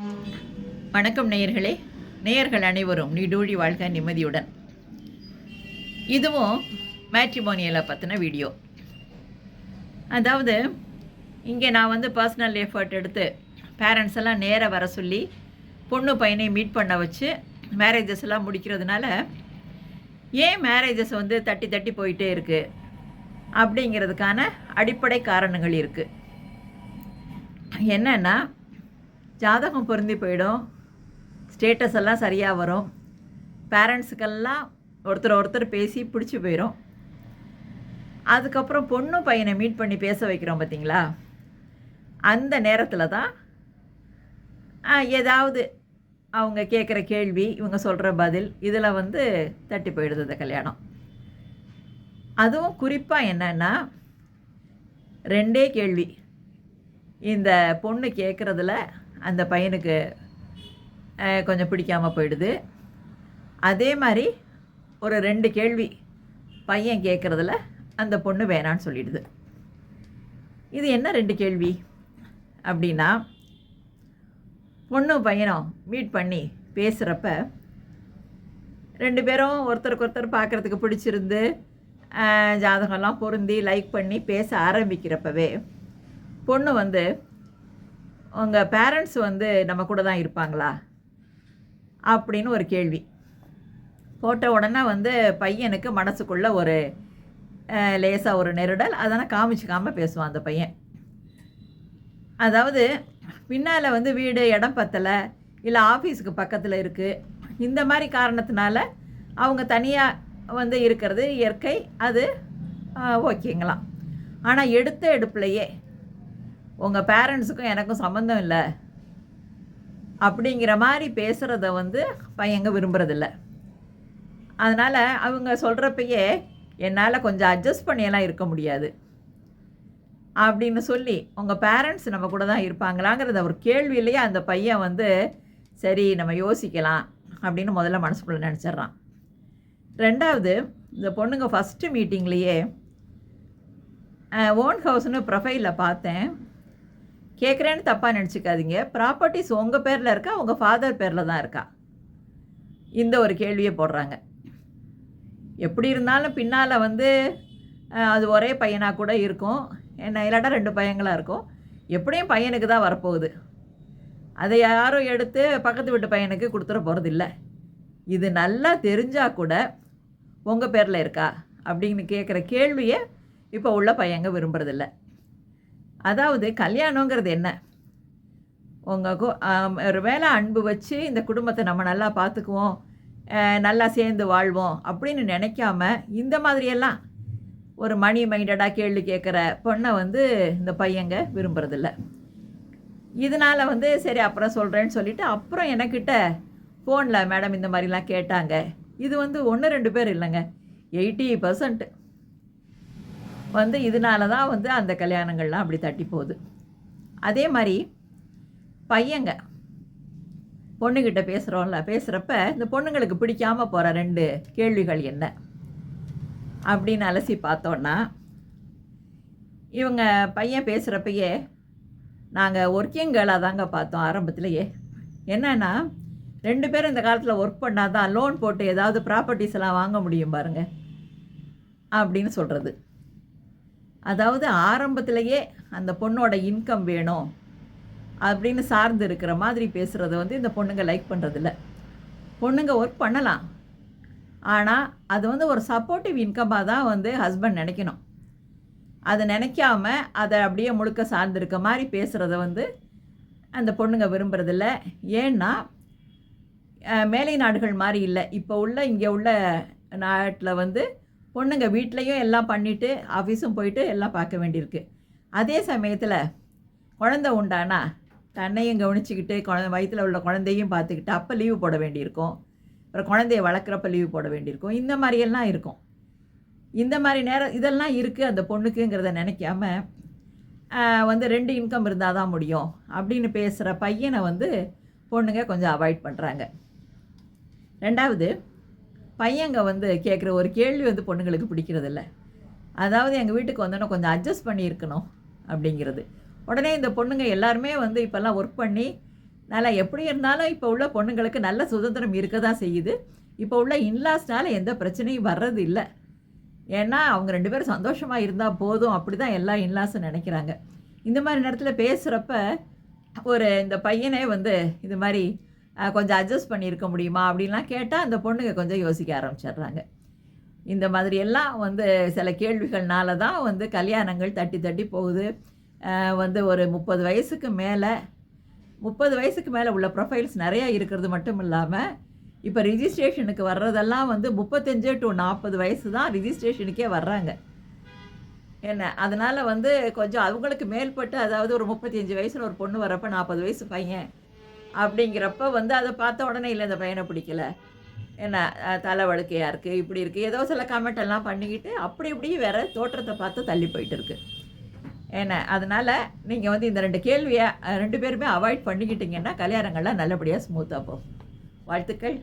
வணக்கம் நேயர்களே. நேயர்கள் அனைவரும் நீடூழி வாழ்க நிம்மதியுடன். இதுவும் மேட்ரிமோனியலை பற்றின வீடியோ அதாவது இங்கே நான் வந்து பர்சனல் எஃபர்ட் எடுத்து பேரண்ட்ஸ் எல்லாம் நேராக வர சொல்லி பொண்ணு பையனை மீட் பண்ண வச்சு மேரேஜஸ் எல்லாம் முடிக்கிறதுனால ஏன் மேரேஜஸ் வந்து தட்டி தட்டி போயிட்டே இருக்குது அப்படிங்கிறதுக்கான அடிப்படை காரணங்கள் இருக்குது என்னென்னா ஜாதகம் பொருந்தி போயிடும். ஸ்டேட்டஸ் எல்லாம் சரியாக வரும். பேரண்ட்ஸுக்கெல்லாம் ஒருத்தர் ஒருத்தர் பேசி பிடிச்சி போயிடும் அதுக்கப்புறம் பொண்ணு பையனை மீட் பண்ணி பேச வைக்கிறோம் பார்த்தீங்களா அந்த நேரத்தில் தான் ஏதாவது அவங்க கேட்குற கேள்வி இவங்க சொல்கிற பதில் இதில் வந்து தட்டி போயிடுது இந்த கல்யாணம். அதுவும் குறிப்பாக என்னன்னா ரெண்டே கேள்வி. இந்த பொண்ணு கேட்குறதுல அந்த பையனுக்கு கொஞ்சம் பிடிக்காமல் போயிடுது. அதே மாதிரி ஒரு ரெண்டு கேள்வி பையன் கேட்குறதுல அந்த பொண்ணு வேணான்னு சொல்லிடுது. இது என்ன ரெண்டு கேள்வி? அப்படின்னா பொண்ணும் பையனும் மீட் பண்ணி பேசுகிறப்ப ரெண்டு பேரும் ஒருத்தருக்கு ஒருத்தர் பார்க்குறதுக்கு பிடிச்சிருந்து ஜாதகம்லாம் பொருந்தி லைக் பண்ணி பேச ஆரம்பிக்கிறப்பவே பொண்ணு வந்து உங்கள் பேரண்ட்ஸ் வந்து நம்ம கூட தான் இருப்பாங்களா? அப்படின்னு ஒரு கேள்வி. போட்ட உடனே வந்து பையனுக்கு மனசுக்குள்ள ஒரு லேசாக ஒரு நெருடல் அதனால் காமிச்சிக்காமல் பேசுவான் அந்த பையன். அதாவது பின்னால் வந்து வீடு இடம் பத்தலை இல்லை ஆஃபீஸுக்கு பக்கத்தில் இருக்குது இந்த மாதிரி காரணத்தினால அவங்க தனியாக வந்து இருக்கிறது இயற்கை அது ஓகேங்களாம். ஆனால் எடுத்த எடுப்புலையே உங்கள் பேரண்ட்ஸுக்கும் எனக்கும் சம்மந்தம் இல்லை. அப்படிங்கிற மாதிரி பேசுகிறத வந்து பையங்க விரும்புறதில்ல. அதனால் அவங்க சொல்கிறப்பயே என்னால் கொஞ்சம் அட்ஜஸ்ட் பண்ணியெல்லாம் இருக்க முடியாது. அப்படின்னு சொல்லி உங்கள் பேரண்ட்ஸ் நம்ம கூட தான் இருப்பாங்களாங்கிறத ஒரு கேள்வியிலேயே அந்த பையன் வந்து சரி நம்ம யோசிக்கலாம் அப்படின்னு முதல்ல மனசுக்குள்ளே நினச்சிட்றான். ரெண்டாவது இந்த பொண்ணுங்க ஃபஸ்ட்டு மீட்டிங்லேயே ஓன் ஹவுஸ்னு ப்ரொஃபைலில் பார்த்தேன். கேட்குறேன்னு தப்பாக நினச்சிக்காதீங்க. ப்ராப்பர்ட்டிஸ் உங்கள் பேரில் இருக்கா? உங்கள் ஃபாதர் பேரில் தான் இருக்கா? இந்த ஒரு கேள்வியை போடுறாங்க. எப்படி இருந்தாலும் பின்னால் வந்து அது ஒரே பையனாக கூட இருக்கும். என்ன இல்லாட்டா ரெண்டு பையங்களாக இருக்கும். எப்படியும் பையனுக்கு தான் வரப்போகுது. அதை யாரும் எடுத்து பக்கத்து வீட்டு பையனுக்கு கொடுத்துட போகிறதில்ல இது நல்லா தெரிஞ்சால் கூட உங்கள் பேரில் இருக்கா? அப்படின்னு கேட்குற கேள்வியை இப்போ உள்ள பையங்க விரும்புறதில்ல. அதாவது கல்யாணங்கிறது என்ன? உங்கள் ஒரு வேலை அன்பு வச்சு இந்த குடும்பத்தை நம்ம நல்லா பார்த்துக்குவோம் நல்லா சேர்ந்து வாழ்வோம் அப்படின்னு நினைக்காம இந்த மாதிரியெல்லாம் ஒரு மணி மைண்டடாக கேள்வி கேட்குற பொண்ணை வந்து இந்த பையங்க விரும்புறதில்ல. இதனால் வந்து சரி அப்புறம் சொல்கிறேன்னு சொல்லிவிட்டு அப்புறம் எனக்கிட்ட ஃபோனில் மேடம் இந்த மாதிரிலாம் கேட்டாங்க. இது வந்து ஒன்று ரெண்டு பேர் இல்லைங்க. எயிட்டி பர்சன்ட் வந்து இதனால தான் வந்து அந்த கல்யாணங்கள்லாம் அப்படி தட்டி போகுது. அதே மாதிரி பையங்க பொண்ணுக்கிட்ட பேசுகிறோம்ல பேசுகிறப்ப இந்த பொண்ணுங்களுக்கு பிடிக்காமல் போகிற ரெண்டு கேள்விகள் என்ன? அப்படின்னு அலசி பார்த்தோன்னா இவங்க பையன் பேசுகிறப்பயே நாங்கள் ஒர்க்கிங் கேர்ளாக தாங்க பார்த்தோம் ஆரம்பத்திலேயே. என்னன்னா ரெண்டு பேரும் இந்த காலத்தில் ஒர்க் பண்ணால் தான் லோன் போட்டு ஏதாவது ப்ராப்பர்ட்டிஸ் எல்லாம் வாங்க முடியும் பாருங்கள் அப்படின்னு சொல்கிறது அதாவது ஆரம்பத்திலேயே அந்த பொண்ணோட இன்கம் வேணும் அப்படின்னு சார்ந்து இருக்கிற மாதிரி பேசுகிறத வந்து இந்த பொண்ணுங்க லைக் பண்ணுறதில்ல பொண்ணுங்க ஒர்க் பண்ணலாம். ஆனால் அது வந்து ஒரு சப்போர்ட்டிவ் இன்கமாக தான் வந்து ஹஸ்பண்ட் நினைக்கணும். அதை நினைக்காம அதை அப்படியே முழுக்க சார்ந்திருக்க மாதிரி பேசுகிறத வந்து அந்த பொண்ணுங்க விரும்புறதில்ல. ஏன்னா மேலை நாடுகள் மாதிரி இல்லை. இப்போ உள்ள இங்கே உள்ள நாட்டில் வந்து பொண்ணுங்க வீட்லேயும் எல்லாம் பண்ணிவிட்டு ஆஃபீஸும் போயிட்டு எல்லாம் பார்க்க வேண்டியிருக்கு. அதே சமயத்தில் குழந்த உண்டானா தன்னையும் கவனிச்சுக்கிட்டு குழந்தை வயிற்றில் உள்ள குழந்தையும் பார்த்துக்கிட்டு அப்போ லீவு போட வேண்டியிருக்கும். அப்புறம் குழந்தைய வளர்க்குறப்ப லீவு போட வேண்டியிருக்கும். இந்த மாதிரியெல்லாம் இருக்கும். இந்த மாதிரி நேரம் இதெல்லாம் இருக்குது அந்த பொண்ணுக்குங்கிறத நினைக்காம வந்து ரெண்டு இன்கம் இருந்தால் தான் முடியும் அப்படின்னு பேசுகிற பையனை வந்து பொண்ணுங்க கொஞ்சம் அவாய்ட் பண்ணுறாங்க ரெண்டாவது பையங்க வந்து கேட்குற ஒரு கேள்வி வந்து பொண்ணுங்களுக்கு பிடிக்கிறதில்ல. அதாவது எங்கள் வீட்டுக்கு வந்தோன்னே கொஞ்சம் அட்ஜஸ்ட் பண்ணியிருக்கணும் அப்படிங்கிறது. உடனே இந்த பொண்ணுங்க எல்லாருமே வந்து இப்போல்லாம் ஒர்க் பண்ணி நல்லா எப்படி இருந்தாலும் இப்போ உள்ள பொண்ணுங்களுக்கு நல்ல சுதந்திரம் இருக்க தான் செய்யுது. இப்போ உள்ள இன்லாஸ்னால் எந்த பிரச்சனையும் வர்றது இல்லை ஏன்னா அவங்க ரெண்டு பேரும் சந்தோஷமாக இருந்தால் போதும் அப்படி தான் எல்லா இன்லாஸும் நினைக்கிறாங்க. இந்த மாதிரி நேரத்தில் பேசுகிறப்ப ஒரு இந்த பையனே வந்து இது மாதிரி கொஞ்சம் அட்ஜஸ்ட் பண்ணியிருக்க முடியுமா அப்படின்லாம் கேட்டால் அந்த பொண்ணுங்க கொஞ்சம் யோசிக்க ஆரம்பிச்சிடுறாங்க. இந்த மாதிரி எல்லாம் வந்து சில கேள்விகள்னால தான் வந்து கல்யாணங்கள் தட்டி தட்டி போகுது. வந்து ஒரு முப்பது வயசுக்கு மேலே முப்பது வயசுக்கு மேலே உள்ள ப்ரொஃபைல்ஸ் நிறையா இருக்கிறது மட்டும் இல்லாமல் இப்போ ரிஜிஸ்ட்ரேஷனுக்கு வர்றதெல்லாம் வந்து முப்பத்தஞ்சு டு நாற்பது வயசு தான் ரிஜிஸ்ட்ரேஷனுக்கே வர்றாங்க. என்ன? அதனால் வந்து கொஞ்சம் அவங்களுக்கு மேல்பட்டு அதாவது ஒரு முப்பத்தஞ்சு வயசில் ஒரு பொண்ணு வரப்போ நாற்பது வயசு பையன் அப்படிங்கிறப்ப வந்து அதை பார்த்த உடனே இல்லை இந்த பையனை பிடிக்கல. என்ன தலை வழுக்கையாக இருக்குது இப்படி இருக்குது ஏதோ சில கமெண்ட் எல்லாம் பண்ணிக்கிட்டு அப்படி இப்படி வேற தோற்றத்தை பார்த்து தள்ளி போயிட்டு இருக்கு. என்ன அதனால் நீங்கள் வந்து இந்த ரெண்டு கேள்வியை ரெண்டு பேருமே அவாய்ட் பண்ணிக்கிட்டீங்கன்னா கல்யாணங்கள்லாம் நல்லபடியாக ஸ்மூத்தாக போகும். வாழ்த்துக்கள்.